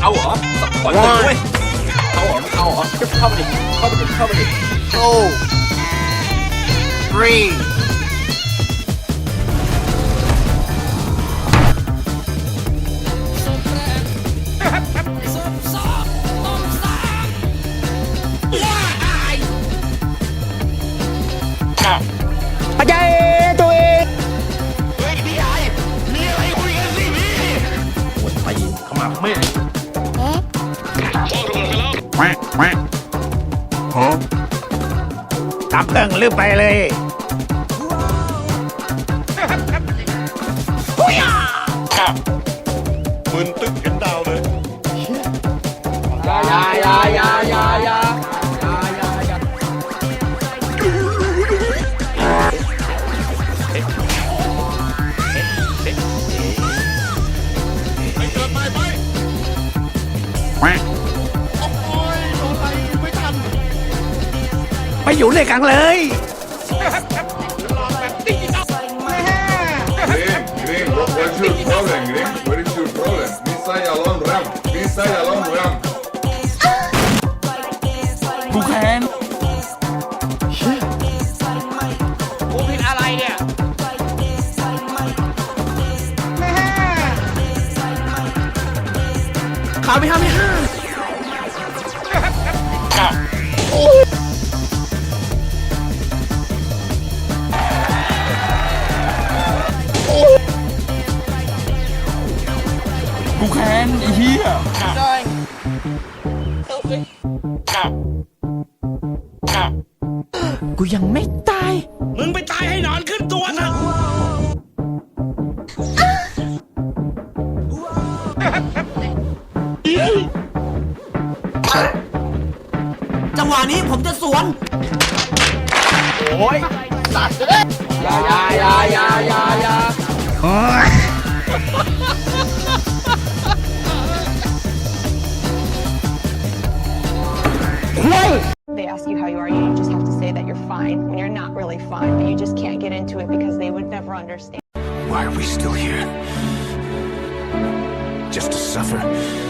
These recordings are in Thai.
เอาเหรอปล่อยผมด้วยเอาเหรอเอาเหรอเข้ามาดิเข้ามาดิเข้ามาดิ two, three. อาจารย์ตัวเองปวดไปขมับแม่ตับเติงลืมไปเลยมึนตึกเห็นดาวเลยยายายายายายา ไปอยู่เลยกังเลย ขาไม่ห้าไม่ห้ามกูแค้นไอ้เหี้ยกูยังไม่ตาย มึงไปตายให้หนอนขึ้นตัวเถ อะ จังหวะนี้ผมจะสวน ยายายายายายา they ask you how you are, you just have to say that you're fine when you're not really fine, but you just can't get into it because they would never understand. Why are we still here? Just to suffer?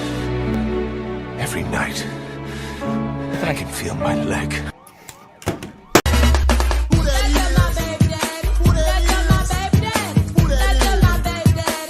Every night. I can feel my leg.